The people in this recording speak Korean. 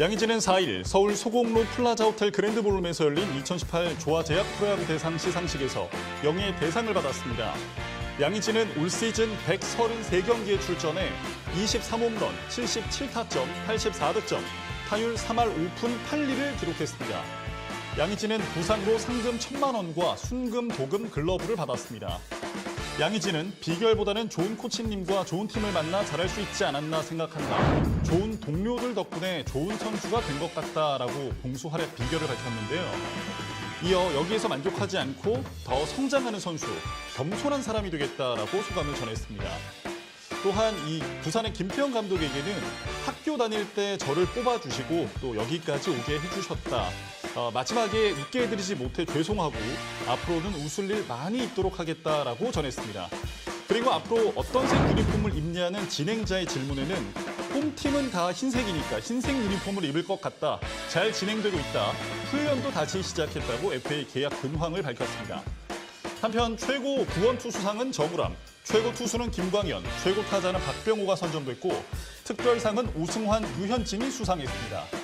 양희진은 4일 서울 소공로 플라자 호텔 그랜드 볼룸에서 열린 2018 조화제약 프로야구 대상 시상식에서 영예의 대상을 받았습니다. 양희진은 올 시즌 133경기에 출전해 23홈런, 77타점, 84득점, 타율 3할 5푼 8리를 기록했습니다. 양희진은 부상으로 상금 1천만 원과 순금, 도금, 글러브를 받았습니다. 양희진은 비결보다는 좋은 코치님과 좋은 팀을 만나 잘할 수 있지 않았나 생각한다. 좋은 동료들 덕분에 좋은 선수가 된 것 같다라고 봉수활의 비결을 밝혔는데요. 이어 여기에서 만족하지 않고 더 성장하는 선수, 겸손한 사람이 되겠다라고 소감을 전했습니다. 또한 이 부산의 김태형 감독에게는 학교 다닐 때 저를 뽑아주시고 또 여기까지 오게 해주셨다. 어, 마지막에 웃게 해드리지 못해 죄송하고 앞으로는 웃을 일 많이 있도록 하겠다라고 전했습니다. 그리고 앞으로 어떤 색 유니폼을 입냐는 진행자의 질문에는 홈팀은 다 흰색이니까 흰색 유니폼을 입을 것 같다. 잘 진행되고 있다. 훈련도 다시 시작했다고 FA 계약 근황을 밝혔습니다. 한편 최고 구원 투 수상은 정우람, 최고 투수는 김광현, 최고 타자는 박병호가 선정됐고 특별상은 우승환, 유현진이 수상했습니다.